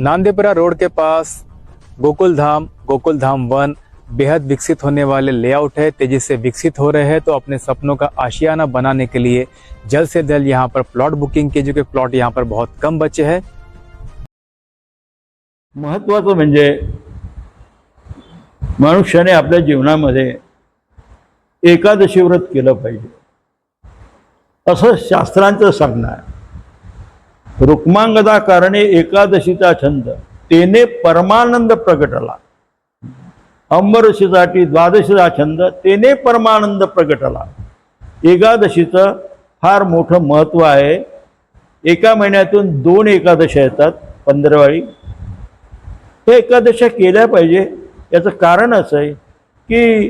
नांदेपुरा road के पास गोकुल धाम गोकुल धाम वन बेहद विकसित होने वाले लेआउट है, तेज़ी से विकसित हो रहे हैं तो अपने सपनों का आशियाना बनाने के लिए जल्द से जल्द यहाँ पर प्लॉट बुकिंग कीजिए, क्योंकि प्लॉट यहाँ पर बहुत कम बचे हैं। महत्त्वाचं म्हणजे मनुष्याने आपल्या जीवनामध्ये एकादशी व्रत केलं पाहिजे. सांगणं आहे. रुक्मांगदा कारणे एकादशीचा छंद. तेने परमानंद प्रगटला. अंबरशीसाठी द्वादशीचा छंद तेने परमानंद प्रगटला. एकादशीचं फार मोठं महत्त्व आहे. एका महिन्यातून दोन एकादशा येतात पंधरावाळी हे एकादशा केल्या पाहिजे. याचं कारण असं आहे की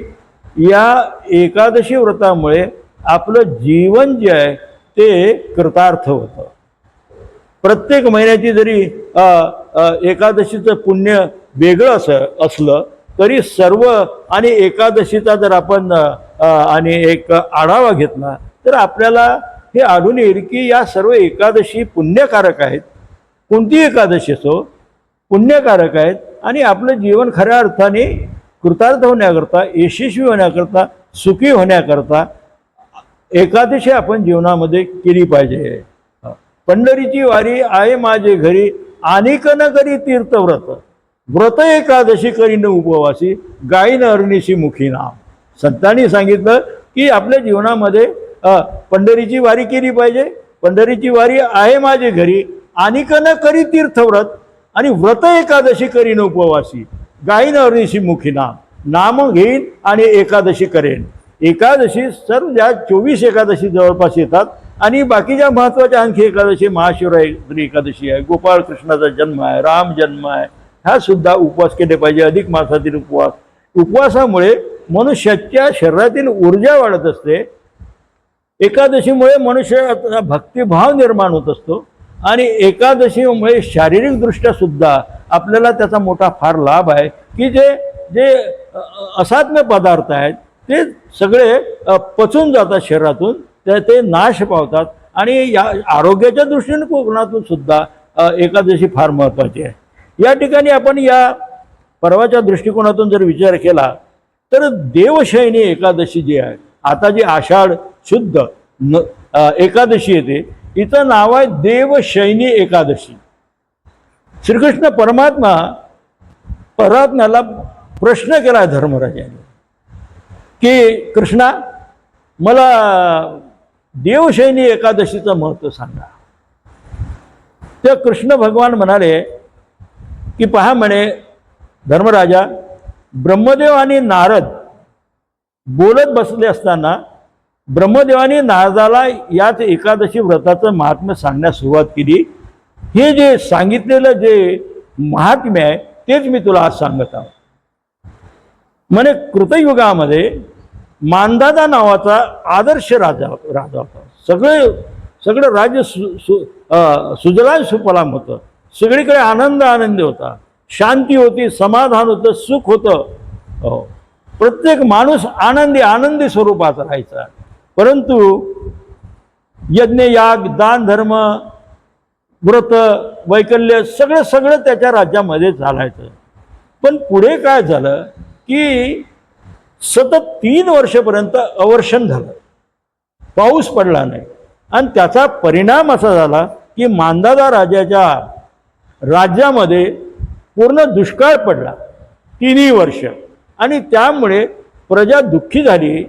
या एकादशी व्रतामुळे आपलं जीवन जे आहे ते कृतार्थ होतं. प्रत्येक महिन्याची जरी एकादशीचं पुण्य वेगळं असं असलं तरी सर्व आणि एकादशीचा जर आपण आणि एक आढावा घेतला तर आपल्याला हे आढळून येईल की या सर्व एकादशी पुण्यकारक आहेत. कोणती एकादशी असो पुण्यकारक आहेत आणि आपलं जीवन खऱ्या अर्थाने कृतार्थ होण्याकरता यशस्वी होण्याकरता सुखी होण्याकरता एकादशी आपण जीवनामध्ये केली पाहिजे. पंढरीची वारी आहे माझे घरी. अनेक न करी तीर्थव्रत. व्रत एकादशी करीन उपवासी. गायीन अरणीशी मुखी नाम. संतांनी सांगितलं की आपल्या जीवनामध्ये पंढरीची वारी केली पाहिजे. पंढरीची वारी आहे माझे घरी. अनेक न करी तीर्थव्रत. आणि व्रत एकादशी करीन उपवासी. गायीन अरणीशी मुखी नाम. नाम घेईन आणि एकादशी करेन. एकादशी सर्व ज्या चोवीस एकादशी जवळपास येतात आणि बाकीच्या महत्त्वाच्या आणखी एकादशी महाशिवरात्री एकादशी आहे. गोपाळ कृष्णाचा जन्म आहे राम जन्म आहे. ह्या सुद्धा उपवास केले पाहिजे. अधिक मासातील उपवास. उपवासामुळे मनुष्याच्या शरीरातील ऊर्जा वाढत असते. एकादशीमुळे मनुष्याचा भक्तिभाव निर्माण होत असतो. आणि एकादशीमुळे शारीरिकदृष्ट्या सुद्धा आपल्याला त्याचा मोठा फार लाभ आहे. की जे जे असात्म्य पदार्थ आहेत ते सगळे पचून जातात शरीरातून. तर ते नाश पावतात. आणि या आरोग्याच्या दृष्टीने कोकणातून सुद्धा एकादशी फार महत्त्वाची आहे. या ठिकाणी आपण या पर्वाच्या दृष्टिकोनातून जर विचार केला तर देवशयनी एकादशी जी आहे आता जी आषाढ शुद्ध न एकादशी येते तिचं नाव आहे देवशयनी एकादशी. श्रीकृष्ण परमात्मा परमात्म्याला प्रश्न केला धर्मराजाने की कृष्णा मला देवशैनी एकादशीचं महत्त्व सांगा. ते कृष्ण भगवान म्हणाले की पहा म्हणे धर्मराजा ब्रह्मदेव आणि नारद बोलत बसले असताना ब्रह्मदेवाने नारदाला याच एकादशी व्रताचं महात्म्य सांगण्यास सुरुवात केली. हे जे सांगितलेलं जे महात्म्य आहे तेच मी तुला आज सांगत आहोत म्हणे कृतयुगामध्ये मानदादा नावाचा आदर्श राजा राजा होता. सगळे सगळं राज्य सु सु सुजलाय सुजलाम सुफलाम होतं. सगळीकडे आनंद आनंदी होता. शांती होती समाधान होतं सुख होतं. हो. प्रत्येक माणूस आनंदी आनंदी स्वरूपात राहायचा. परंतु यज्ञ याग दान धर्म व्रत वैकल्य सगळं सगळं त्याच्या राज्यामध्ये चालायचं. पण पुढे काय झालं की सतत तीन वर्षपर्यंत अवर्षण झालं. पाऊस पडला नाही. आणि त्याचा परिणाम असा झाला की मांदादा राजाच्या राज्यामध्ये पूर्ण दुष्काळ पडला. तिन्ही वर्ष. आणि त्यामुळे प्रजा दुःखी झाली.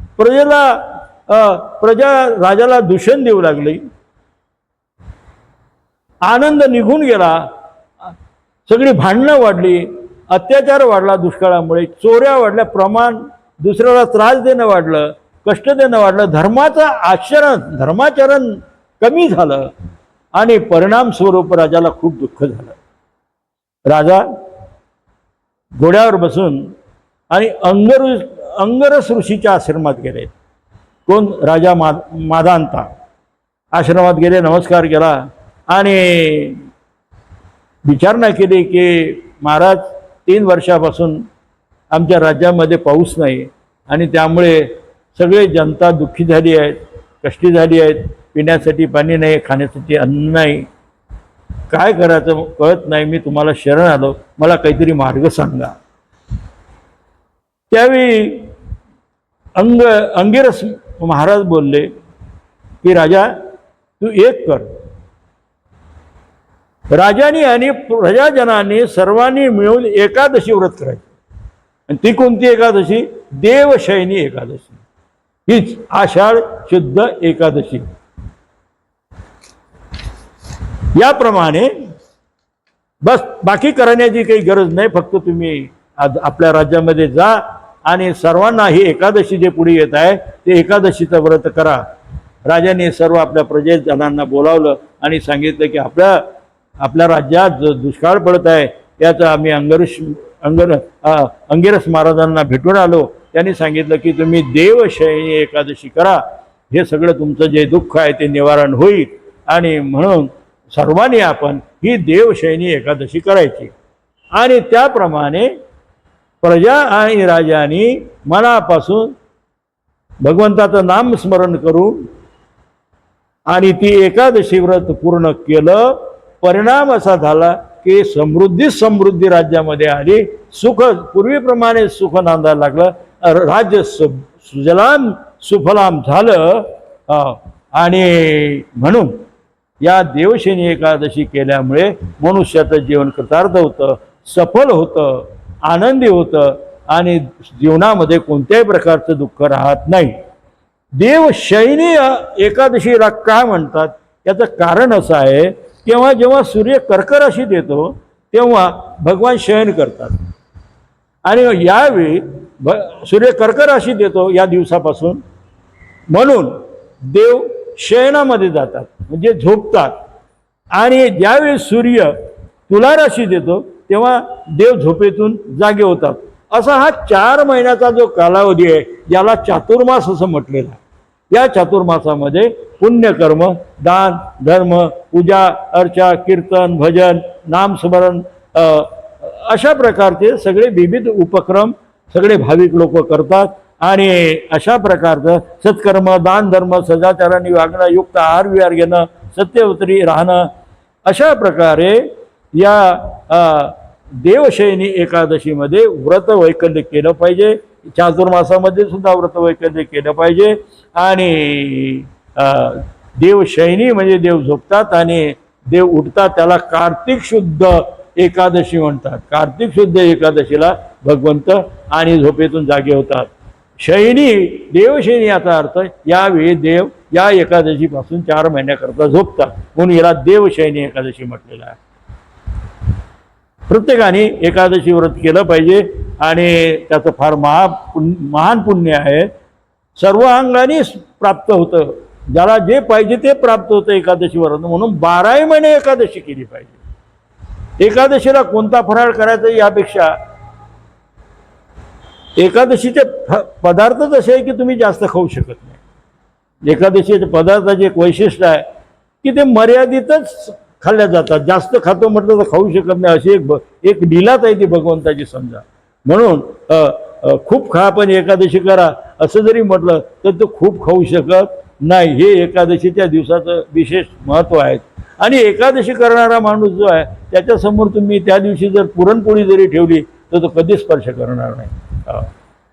प्रजेला प्रजा राजाला दूषण देऊ लागली. आनंद निघून गेला. सगळी भांडणं वाढली. अत्याचार वाढला दुष्काळामुळे चोऱ्या वाढल्या प्रमाण दुसऱ्याला त्रास देणं वाढलं कष्ट देणं वाढलं धर्माचं आचरण धर्माचरण कमी झालं आणि परिणाम स्वरूप राजाला खूप दुःख झालं. राजा घोड्यावर बसून आणि अंगरु अंगरस ऋषीच्या आश्रमात गेले. कोण? राजा मा मादांता. आश्रमात गेले नमस्कार केला आणि विचारणा केली की महाराज तीन वर्षापासून आमच्या राज्यामध्ये पाऊस नाही आणि त्यामुळे सगळे जनता दुःखी झाली आहेत कष्टी झाली आहेत पिण्यासाठी पाणी नाही खाण्यासाठी अन्न नाही. काय करायचं कळत नाही मी तुम्हाला शरण आलो. मला काहीतरी मार्ग सांगा. त्यावेळी अंग अंगिरस महाराज बोलले की राजा तू एक कर. राजाने आणि प्रजाजनांनी सर्वांनी मिळून एकादशी व्रत करायचे. आणि ती कोणती एकादशी? देवशयनी एकादशी. हीच आषाढ शुद्ध एकादशी. याप्रमाणे बस बाकी करण्याची काही गरज नाही फक्त तुम्ही आज आपल्या राज्यामध्ये जा आणि सर्वांना ही एकादशी जे पुढे येत आहे ते एकादशीचं व्रत करा. राजाने सर्व आपल्या प्रजेजनांना बोलावलं आणि सांगितलं की आपल्या आपल्या राज्यात जो दुष्काळ पडत आहे त्याचं आम्ही अंगरुष अंगर अंगिरस महाराजांना भेटून आलो. त्यांनी सांगितलं की तुम्ही देवशयनी एकादशी करा. हे सगळं तुमचं जे दुःख आहे ते निवारण होईल. आणि म्हणून सर्वांनी आपण ही देवशयनी एकादशी करायची. आणि त्याप्रमाणे प्रजा आणि राजांनी मनापासून भगवंताचं नामस्मरण करून आणि ती एकादशी व्रत पूर्ण केलं. परिणाम असा झाला की समृद्धी समृद्धी राज्यामध्ये आली. सुख पूर्वीप्रमाणे सुख नांदायला लागलं. राज्य सु सुजलाम सुफलाम झालं. आणि म्हणून या देवशनी एकादशी केल्यामुळे मनुष्याचं जीवन कृतार्थ होतं सफल होतं आनंदी होतं आणि जीवनामध्ये कोणत्याही प्रकारचं दुःख राहत नाही. देवशैनी एकादशीला काय म्हणतात? याचं कारण असं आहे तेव्हा जेव्हा सूर्य कर्कराशी देतो येतो तेव्हा भगवान शयन करतात. आणि यावेळी भ सूर्य कर्कराशी देतो येतो या दिवसापासून. म्हणून देव शयनामध्ये जातात म्हणजे झोपतात. आणि ज्यावेळी सूर्य तुला राशीत येतो तेव्हा देव झोपेतून जागे होतात. असा हा चार महिन्याचा जो कालावधी आहे याला चातुर्मास असं म्हटलेलं आहे. या चातुर्मासामध्ये पुण्यकर्म दान धर्म पूजा अर्चा कीर्तन भजन नामस्मरण अशा प्रकारचे सगळे विविध उपक्रम सगळे भाविक लोक करतात. आणि अशा प्रकारचं सत्कर्म दान धर्म सदाचाराने वागणं युक्त आहार विहार घेणं सत्यवत्री राहणं अशा प्रकारे या देवशयनी एकादशीमध्ये व्रत वैकल्य केलं पाहिजे. चातुर्मासामध्ये सुद्धा व्रत वैकल्य केलं पाहिजे. आणि देवशयनी म्हणजे देव झोपतात आणि देव उठतात. त्याला कार्तिक शुद्ध एकादशी म्हणतात. कार्तिक शुद्ध एकादशीला भगवंत आणि झोपेतून जागे होतात. शयनी देवशयनी याचा अर्थ यावेळी देव या एकादशीपासून चार महिन्याकरता झोपतात. म्हणून याला देवशयनी एकादशी म्हटलेलं आहे. प्रत्येकाने एकादशी व्रत केलं पाहिजे आणि त्याचं फार महा पुण्य महान पुण्य आहे. सर्व अंगाने प्राप्त होतं. ज्याला जे पाहिजे ते प्राप्त होतं एकादशी व्रत म्हणून बाराही महिने एकादशी केली पाहिजे. एकादशीला कोणता फराळ करायचा यापेक्षा एकादशीचे फ- पदार्थच असे आहे की तुम्ही जास्त खाऊ शकत नाही. एकादशीचे पदार्थाचे एक वैशिष्ट्य आहे की ते मर्यादितच खाल्ल्या जातात. जास्त खातो म्हटलं तर खाऊ शकत नाही अशी एक ब- एक लिलाच आहे ती भगवंताची समजा. म्हणून खूप खा पण एकादशी करा. असं जरी म्हटलं तर तो खूप खाऊ शकत नाही. हे एकादशीच्या दिवसाचं विशेष महत्त्व आहे. आणि एकादशी करणारा माणूस जो आहे त्याच्यासमोर तुम्ही त्या दिवशी जर पुरणपोळी जरी ठेवली तर तो कधीच स्पर्श करणार नाही.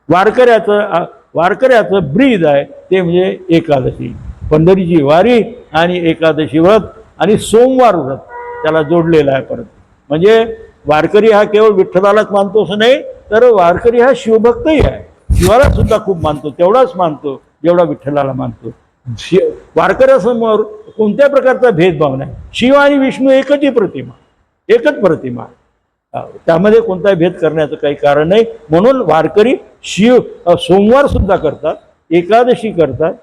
वारकऱ्याचं वारकऱ्याचं ब्रीद आहे ते म्हणजे एकादशी. पंढरीची वारी आणि एकादशी व्रत. आणि सोमवार व्रत त्याला जोडलेलं आहे परत. म्हणजे वारकरी हा केवळ विठ्ठलालाच मानतो असं नाही तर वारकरी हा शिवभक्तही आहे. शिवाला सुद्धा खूप मानतो तेवढाच मानतो जेवढा विठ्ठलाला मानतो. शि वारकऱ्यासमोर कोणत्या प्रकारचा भेदभाव नाही. शिव आणि विष्णू एकच ही प्रतिमा एकच प्रतिमा. त्यामध्ये कोणताही भेद करण्याचं काही कारण नाही. म्हणून वारकरी शिव सोमवार सुद्धा करतात एकादशी करतात